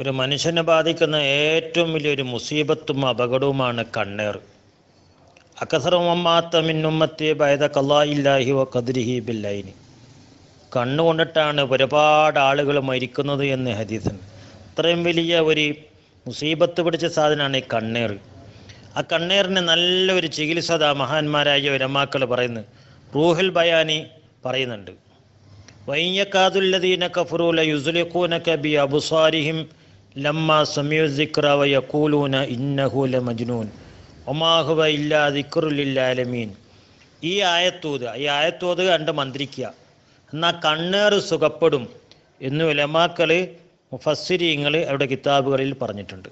ഒരു മനുഷ്യനെ ബാധിക്കുന്ന ഏറ്റവും വലിയൊരു മുസീബത്തും അപകടവുമാണ് കണ്ണേർ. അക്കസറമാത്ത മിന്നുമ്മത്തെ ബൈദ കല്ലായില്ലാഹി വ കദ്രിഹി കണ്ണുകൊണ്ടിട്ടാണ് ഒരുപാട് ആളുകൾ മരിക്കുന്നത് എന്ന് ഹദീസൻ ഇത്രയും വലിയ ഒരു മുസീബത്ത് പിടിച്ച സാധനമാണ് ഈ കണ്ണേർ. ആ കണ്ണേറിന് നല്ലൊരു ചികിത്സ മഹാന്മാരായ ഒരമാക്കൾ പറയുന്നു. റൂഹൽ ബയാനി പറയുന്നുണ്ട്. വയ്യക്കാതുല്ലദീന കഫറൂല യുസുലിഖൂനക ബി അബുസാരിഹിം ലമ്മ ويقولون സിക്ര لمجنون. ഇന്നഹു ലമജ്നൂൻ ഒമാഹുവ ഇല്ലാ ദിക്റുലില്ലാലമീൻ ഈ ആയത്തൂത് ഈ ആയത്തൂത് കണ്ട് മന്ത്രിക്കുക. എന്നാൽ കണ്ണേറ് സുഖപ്പെടും എന്ന് ഉലമാക്കൾ മുഫസ്സിരിങ്ങൾ അവരുടെ കിതാബുകളിൽ പറഞ്ഞിട്ടുണ്ട്.